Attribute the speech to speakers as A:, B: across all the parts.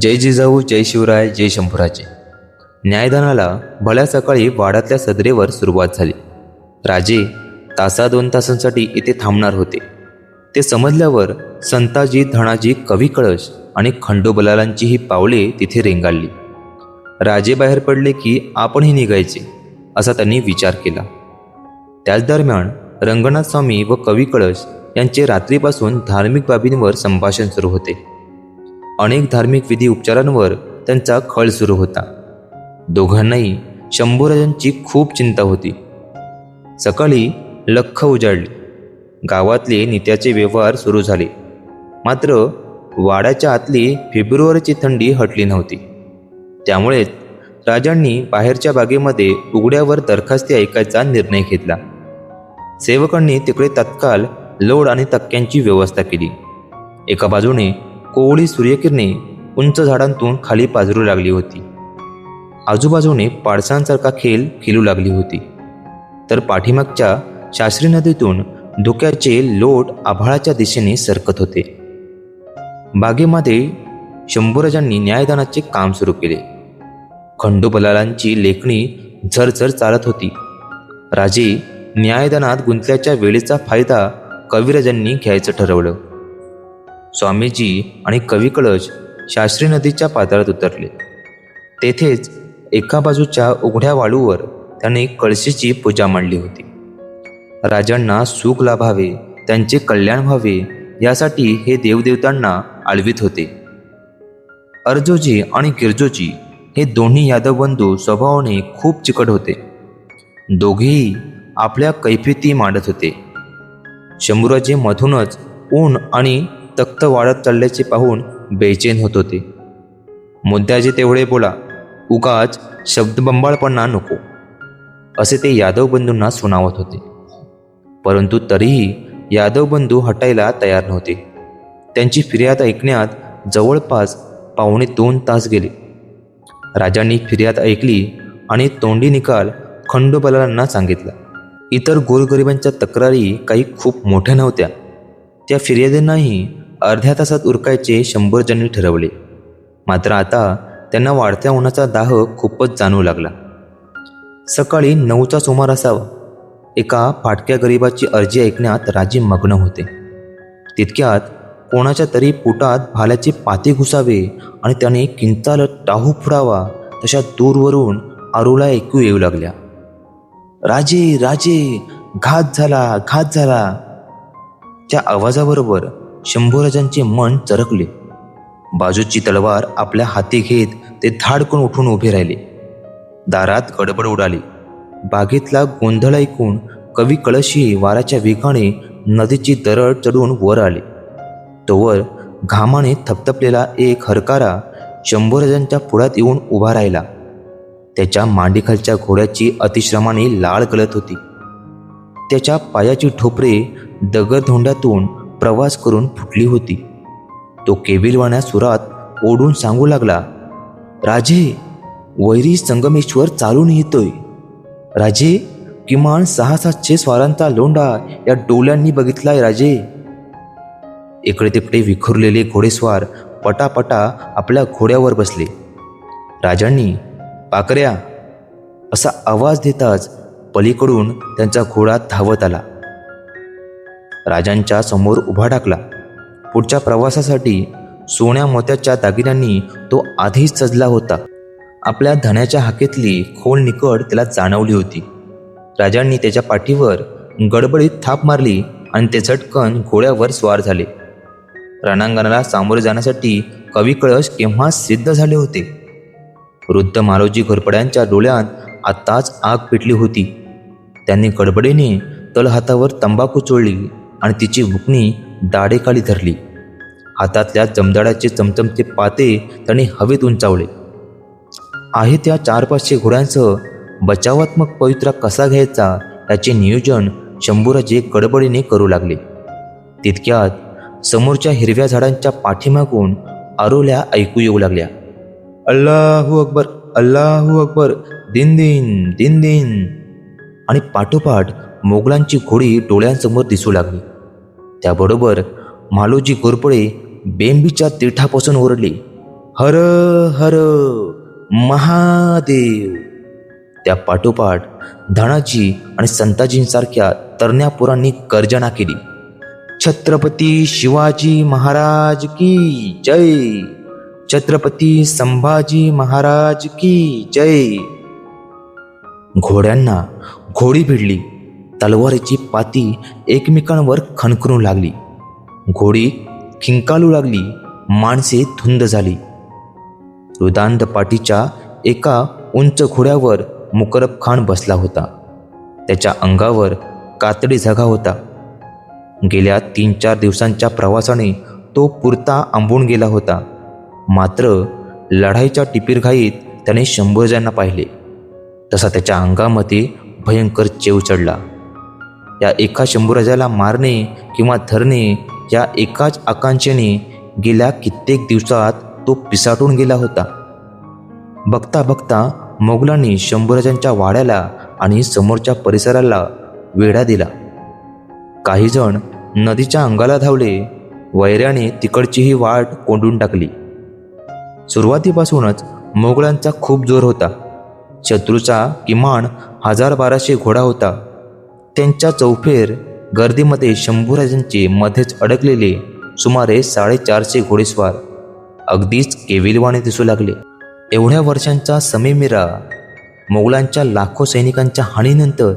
A: जय जिजाऊ जय शिवराय जय शंभूराजे. न्यायदानाला भल्या सकाळी वाड्यातल्या सदरेवर सुरुवात झाली. राजे तासा दोन तासांसाठी इथे थांबणार होते. ते समजल्यावर संताजी धनाजी कवी कळश आणि खंडोबलालांची ही पावले तिथे रेंगाळली. राजे बाहेर पडले की आपणही निघायचे असा त्यांनी विचार केला. त्याच दरम्यान रंगनाथ स्वामी व कवी कळश यांचे रात्रीपासून धार्मिक बाबींवर संभाषण सुरू होते. अनेक धार्मिक विधी उपचारांवर त्यांचा खळ सुरू होता. दोघांनाही शंभूराजांची खूप चिंता होती. सकाळी लख उजाडली गावातले नित्याचे व्यवहार सुरू झाले. मात्र वाड्याच्या आतली फेब्रुवारीची थंडी हटली नव्हती. त्यामुळेच राजांनी बाहेरच्या बागेमध्ये उघड्यावर दरखास्ती ऐकायचा निर्णय घेतला. सेवकांनी तिकडे तत्काल लोड आणि तक्क्यांची व्यवस्था केली. एका बाजूने कोवळी सूर्यकिरणे उंच झाडांतून खाली पाझरू लागली होती. आजूबाजूने पाडसांसारखा खेळ खेळू लागली होती. तर पाठीमागच्या शास्त्री नदीतून धुक्याचे लोट आभाळाच्या दिशेने सरकत होते. बागेमध्ये शंभूराजांनी न्यायदानाचे काम सुरू केले. खंडोबलालांची लेखणी झरझर चालत होती. राजे न्यायदानात गुंतल्याच्या वेळेचा फायदा कविराजांनी घ्यायचं ठरवलं. स्वामीजी आणि कविकळश शास्त्री नदीच्या पात्रात उतरले. तेथेच एका बाजूच्या उघड्या वाळूवर त्याने कळशीची पूजा मांडली होती. राजांना सुख लाभावे त्यांचे कल्याण व्हावे यासाठी हे देवदेवतांना आळवीत होते. अर्जोजी आणि गिरजोजी हे दोन्ही यादव बंधू स्वभावाने खूप चिकट होते. दोघेही आपल्या कैफियती मांडत होते. शंभूराजे मधूनच ऊन आणि तख्त वाढत चालल्याचे पाहून बेचैन होत होते. मुद्द्याचे तेवढे बोला उगाच शब्दबंबाळपणा नको. असे ते यादव बंधूंना सुनावत होते. परंतु तरीही यादव बंधू हटायला तयार नव्हते. त्यांची फिर्याद ऐकण्यात जवळपास पावणे दोन तास गेले. राजांनी फिर्याद ऐकली आणि तोंडी निकाल खंडोबलांना सांगितला. इतर गोरगरिबांच्या तक्रारी काही खूप मोठ्या नव्हत्या. त्या फिर्यादींनाही अर्ध्या तासात उरकायचे शंभर जणी ठरवले. मात्र आता त्यांना वाढत्या उन्हाचा दाह खूपच जाणू लागला. सकाळी नऊचा सुमार असावा एका फाटक्या गरिबाची अर्जी ऐकण्यात राजे मग्न होते. तितक्यात कोणाच्या तरी पोटात भाल्याचे पाते घुसावे आणि त्याने किंताल टाहू फुडावा तशा दूरवरून आरूला ऐकू येऊ लागल्या. राजे राजे घात झाला घात झाला. त्या आवाजाबरोबर शंभूराजांचे मन चरकले. बाजूची तलवार आपल्या हाती घेत ते धाडकून उठून उभे राहिले. दारात गडबड उडाली. बागेतला गोंधळ ऐकून कवी कळशी वाराच्या वेगाने नदीची दरड चढून वर आले. तोवर घामाने थपथपलेला एक हरकारा शंभूराजांच्या पुढ्यात येऊन उभा राहिला. त्याच्या मांडीखालच्या घोड्याची अतिश्रमाने लाळ गळत होती. त्याच्या पायाची ठोपरे दगडधोंड्यातून प्रवास करून फुटली होती. तो केविलवाण्या सुरात ओढून सांगू लागला राजे वैरी संगमेश्वर चालून येतोय. राजे किमान सहा सातशे स्वारांचा लोंढा या डोळ्यांनी बघितलाय राजे. इकडे तिकडे विखुरलेले घोडेस्वार पटापटा आपल्या घोड्यावर बसले. राजांनी पाकऱ्या असा आवाज देताच पलीकडून त्यांचा घोडा धावत आला. राजांच्या समोर उभा टाकला. पुढच्या प्रवासासाठी सोन्या मोत्याच्या दागिन्यांनी तो आधीच सजला होता. आपल्या धण्याच्या हाकेतली खोल निकड त्याला जाणवली होती. राजांनी त्याच्या पाठीवर गडबडीत थाप मारली आणि ते झटकन घोड्यावर स्वार झाले. रणांगणाला सामोरे जाण्यासाठी कवी कळश केव्हा सिद्ध झाले होते? वृद्ध मारोजी घोरपड्यांच्या डोळ्यात आत्ताच आग पेटली होती. त्यांनी गडबडीने तळहातावर तंबाखू चोळली. आणि तिची हुकणी दाढेखाली धरली. हातातल्या जमदाड्याचे चमचमचे पाते त्याने हवेत उंचावले. आहे त्या चार पाचशे घोड्यांसह बचावात्मक पवित्रा कसा घ्यायचा याचे नियोजन शंभूराजे गडबडीने करू लागले. तितक्यात समोरच्या हिरव्या झाडांच्या पाठीमागून आरोल्या ऐकू येऊ लागल्या. अल्लाहू अकबर अल्लाहू अकबर दिन दिन दिन दिन. आणि पाठोपाठ मोगलांची घोडी डोळ्यांसमोर दिसू लागली. त्याबरोबर मालोजी घोरपडे बेंबीच्या तीठापासून ओरडले हर हर महादेव. त्या पाठोपाठ धनाजी आणि संताजींसारख्या तरण्या पुरांनी गर्जना केली छत्रपती शिवाजी महाराज की जय! छत्रपती संभाजी महाराज की जय! घोड्यांना घोडी भिडली तलवारीची पाती एकमेकांवर खणखणू लागली. घोडी खिंकालू लागली माणसे धुंद झाली. रुदांत पाटीच्या एका उंच घोड्यावर मुकरब खान बसला होता. त्याच्या अंगावर कातडी झगा होता. गेल्या तीन चार दिवसांच्या प्रवासाने तो पुरता आंबून गेला होता. मात्र लढाईच्या टिपीरघाईत त्याने शंभरजांना पाहिले. तसा त्याच्या अंगामध्ये भयंकर चेव चढला. या एका शंभूराजाला मारणे किंवा धरणे या एकाच आकांक्षेने गेल्या कित्येक दिवसात तो पिसाटून गेला होता. बघता बघता मोगलांनी शंभूराजांच्या वाड्याला आणि समोरच्या परिसराला वेढा दिला. काहीजण नदीच्या अंगाला धावले वैऱ्याने तिकडचीही वाट कोंडून टाकली. सुरुवातीपासूनच मोगलांचा खूप जोर होता. शत्रूचा किमान हजार बाराशे घोडा होता. त्यांच्या चौफेर गर्दीमध्ये शंभूराजांचे मध्येच अडकलेले सुमारे साडेचारशे घोडेस्वार अगदीच केविलवाणे दिसू लागले. एवढ्या वर्षांचा समीमिरा मोगलांच्या लाखो सैनिकांच्या हानीनंतर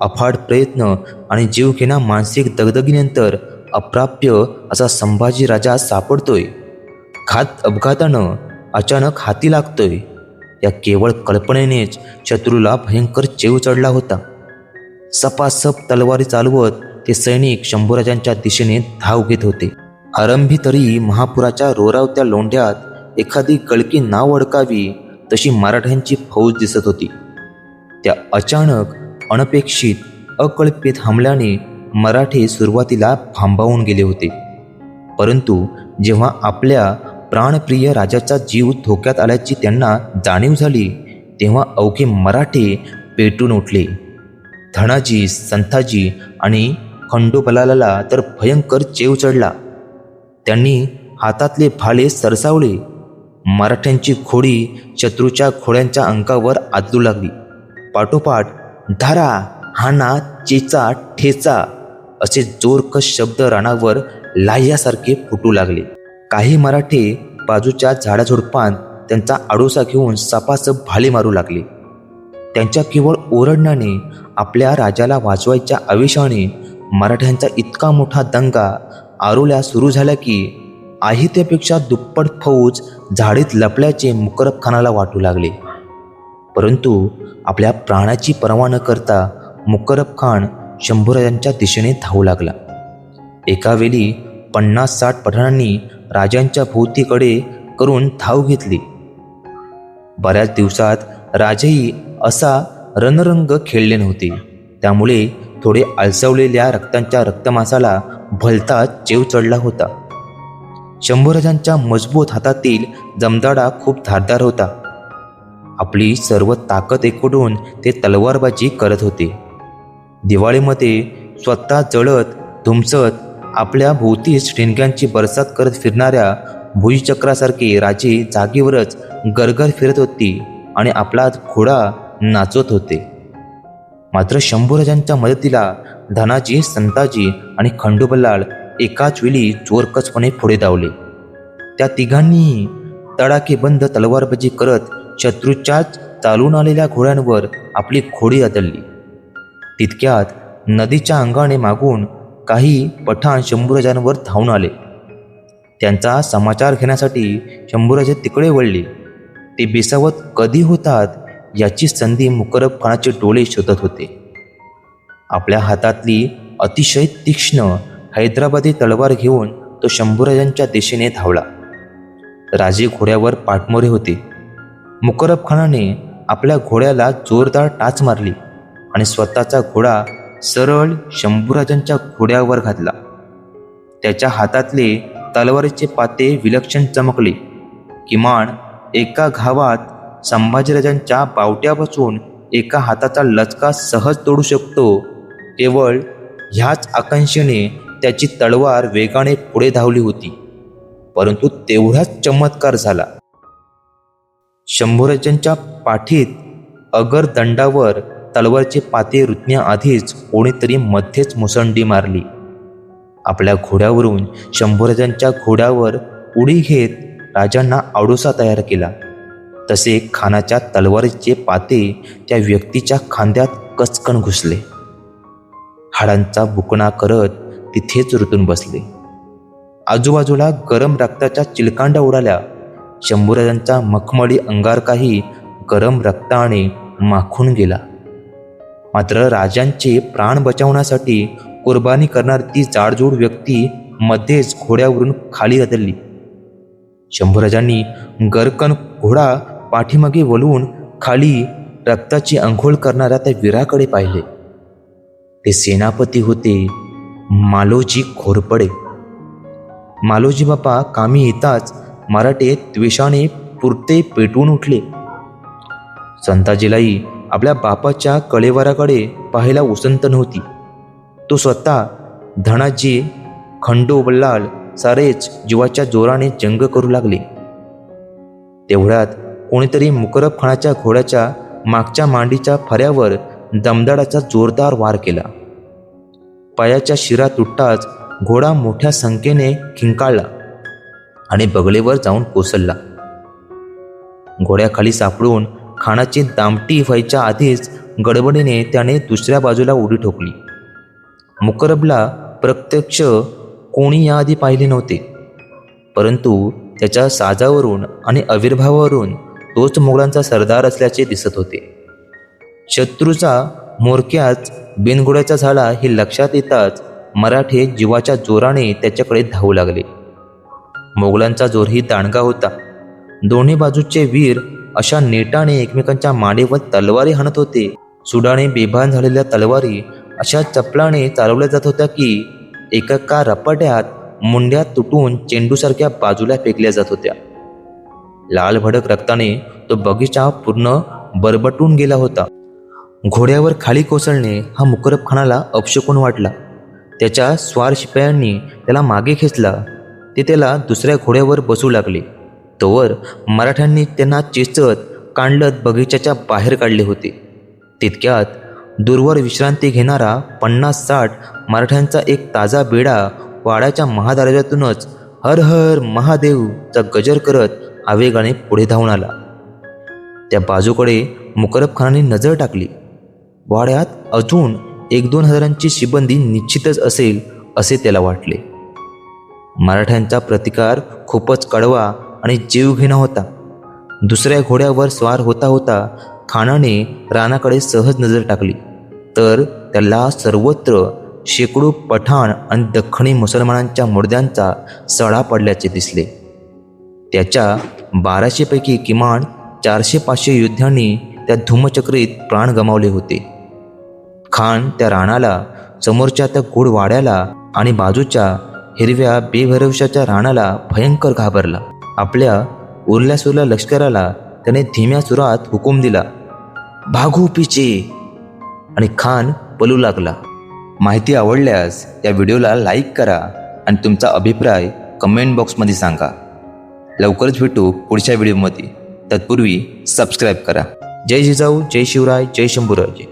A: अफाट प्रयत्न आणि जीवघेणा मानसिक दगदगीनंतर अप्राप्य असा संभाजी राजा सापडतोय. घात अपघातानं अचानक हाती लागतोय. या केवळ कल्पनेनेच शत्रूला भयंकर चेव चढला होता. सपासप तलवारी चालवत ते सैनिक शंभूराजांच्या दिशेने धाव घेत होते. आरंभी तरी महापुराच्या रोरावत्या लोंढ्यात एखादी कळकी नाव अडकावी तशी मराठ्यांची फौज दिसत होती. त्या अचानक अनपेक्षित अकल्पित हमल्याने मराठे सुरुवातीला भांबावून गेले होते. परंतु जेव्हा आपल्या प्राणप्रिय राजाचा जीव धोक्यात आल्याची त्यांना जाणीव झाली तेव्हा अवघे मराठे पेटून उठले. धनाजी संथाजी आणि खंडोबलाला तर भयंकर चेव चढला. त्यांनी हातातले भाले सरसावले. मराठ्यांची खोडी शत्रूच्या खोड्यांच्या अंकावर आदलू लागली. पाठोपाठ धारा हाना चेचा ठेचा असे जोरकस शब्द रानावर लाह्यासारखे फुटू लागले. काही मराठे बाजूच्या झाडाझुडपांत त्यांचा आडोसा घेऊन सपासप भाले मारू लागले. त्यांच्या केवळ ओरडण्याने आपल्या राजाला वाचवायच्या आवेशाने मराठ्यांचा इतका मोठा दंगा आरोल्या सुरू झाला की आहे त्यापेक्षा दुप्पट फौज झाडीत लपल्याचे मुकरब खानाला वाटू लागले. परंतु आपल्या प्राणाची पर्वा न करता मुकरब खान शंभूराजांच्या दिशेने धावू लागला. एका वेळी पन्नास साठ पठाणांनी राजांच्या भोवतीकडे करून धाव घेतली. बऱ्याच दिवसात राजेही असा रणरंग खेळले नव्हते. त्यामुळे थोडे आळसवलेल्या रक्तांच्या रक्तमासाला भलता चेव चढला होता. शंभूराजांच्या मजबूत हातातील जमदाडा खूप धारदार होता. आपली सर्व ताकद एकवटून ते तलवारबाजी करत होते. दिवाळीमध्ये स्वतः जळत धुमसत आपल्या भोवतीच ठिणग्यांची बरसात करत फिरणाऱ्या भुईचक्रासारखे राजे जागेवरच गरगर फिरत होती. आणि आपला घोडा नाचवत होते. मात्र शंभूराजांच्या मदतीला धनाजी संताजी आणि खंडोबलाल एकाच वेळी चोरकसपणे पुढे धावले. त्या तिघांनीही तडाखेबंद तलवारबाजी करत शत्रूच्याच चालून आलेल्या घोड्यांवर आपली घोडी आदळली तितक्यात नदीच्या अंगाने मागून काही पठाण शंभूराजांवर धावून आले. त्यांचा समाचार घेण्यासाठी शंभूराजे तिकडे वळले. ते बेसावत कधी होतात याची संधी मुकरब खानाचे डोळे शोधत होते. आपल्या हातातली अतिशय तीक्ष्ण हैदराबादी तलवार घेऊन तो शंभूराजांच्या दिशेने धावला. राजे घोड्यावर पाठमोरे होते. मुकरब खानाने आपल्या घोड्याला जोरदार टाच मारली आणि स्वतःचा घोडा सरळ शंभूराजांच्या घोड्यावर घातला. त्याच्या हातातले तलवारीचे पाते विलक्षण चमकले. किमान एका घावात संभाजीराजांच्या बावट्यापासून एका हाताचा लचका सहज तोडू शकतो. केवळ ह्याच आकांक्षेने त्याची तलवार वेगाने पुढे धावली होती. परंतु तेवढाच चमत्कार झाला. शंभूराजांच्या पाठीत अगर दंडावर तलवारचे पाते रुतण्याआधीच कोणीतरी मध्येच मुसंडी मारली. आपल्या घोड्यावरून शंभूराजांच्या घोड्यावर उडी घेत राजांना आडोसा तयार केला. तसे खानाच्या तलवारीचे पाते त्या व्यक्तीच्या खांद्यात कचकन घुसले. हाडांचा बुकणा करत तिथेच रुतून बसले. आजूबाजूला गरम रक्ताच्या चिलकांडा उडाल्या. शंभूराजांचा मखमळी अंगारकाही गरम रक्ताने माखून गेला. मात्र राजांचे प्राण बचावण्यासाठी कुर्बानी करणारी ती जाडजूड व्यक्ती मध्येच घोड्यावरून खाली रदलली शंभराजांनी गरकन घोडा पाठीमागे वळवून खाली रक्ताची अंघोळ करणाऱ्या त्या वीराकडे पाहिले. ते सेनापती होते मालोजी घोरपडे मालोजी बापा कामी येताच मराठे द्वेषाने पुरते पेटवून उठले. संताजीलाही आपल्या बापाच्या कळेवाराकडे पाहायला उसंत नव्हती. तो स्वतः धनाजी खंडोबल्लाल सारेच जीवाच्या जोराने जंग करू लागले. तेवढ्यात कोणीतरी मुकरब खानाच्या घोड्याच्या मागच्या मांडीच्या फऱ्यावर दमदाडाचा जोरदार वार केला. पायाच्या शिरा तुटताच घोडा मोठ्या संख्येने खिंकाळला आणि बगलेवर जाऊन कोसळला. घोड्याखाली सापडून खानाची दामटी व्हायच्या आधीच गडबडीने त्याने दुसऱ्या बाजूला उडी ठोकली. मुकरबला प्रत्यक्ष कोणी याआधी पाहिले नव्हते. परंतु त्याच्या साजावरून आणि आविर्भावावरून तोच मोगलांचा सरदार असल्याचे दिसत होते. शत्रूचा मोरक्याच बिनगुड्याचा झाला हे लक्षात येताच मराठे जीवाच्या जोराने त्याच्याकडे धावू लागले. मोगलांचा जोरही दांडगा होता. दोन्ही बाजूचे वीर अशा नेटाने एकमेकांच्या माडेवर तलवारी हाणत होते. सुडाने बेभान झालेल्या तलवारी अशा चपलाने चालवल्या जात होत्या की एका रपाट्यात मुंड्या तुटून चेंडूसारख्या बाजूला फेकल्या जात होत्या. लाल भडक रक्ताने तो बगीचा पूर्ण बरबटून गेला होता. घोड्यावर खाली कोसळणे हा मुकरब खानाला अपशकून वाटला. त्याच्या स्वार शिपायांनी त्याला मागे खेचला. ते त्याला दुसऱ्या घोड्यावर बसू लागले. तोवर मराठ्यांनी त्यांना चेचत कांडलत बगीच्याच्या बाहेर काढले होते. तितक्यात दूरवर विश्रांती घेणारा पन्नास साठ मराठ्यांचा एक ताजा बेडा वाड्याच्या महादरवाज्यातूनच हर हर महादेवचा गजर करत आवेगाने पुढे धावून आला. त्या बाजूकडे मुकरब खानाने नजर टाकली. वाड्यात अजून एक दोन हजारांची शिबंदी निश्चितच असेल असे त्याला वाटले. मराठ्यांचा प्रतिकार खूपच कडवा आणि जीवघेणा होता. दुसऱ्या घोड्यावर स्वार होता होता खानाने रानाकडे सहज नजर टाकली. तर त्याला सर्वत्र शेकडो पठाण आणि दख्खणी मुसलमानांच्या मुर्द्यांचा सडा पडल्याचे दिसले. त्याच्या बाराशेपैकी किमान चारशे पाचशे योद्ध्यांनी त्या धूमचक्रीत प्राण गमावले होते. खान त्या राणाला समोरच्या त्या घोडवाड्याला आणि बाजूच्या हिरव्या बेभरवशाच्या राणाला भयंकर घाबरला. आपल्या उरल्या सुरल्या लष्कराला त्याने धीम्या सुरात हुकूम दिला. भागू पिचे. आणि खान पलू लागला. माहिती आवडल्यास या व्हिडिओला लाईक करा आणि तुमचा अभिप्राय कमेंट बॉक्समध्ये सांगा. लवकरच भेटू पुढच्या व्हिडिओमध्ये. तत्पूर्वी सबस्क्राईब करा. जय जिजाऊ जय शिवराय जय शंभूराजे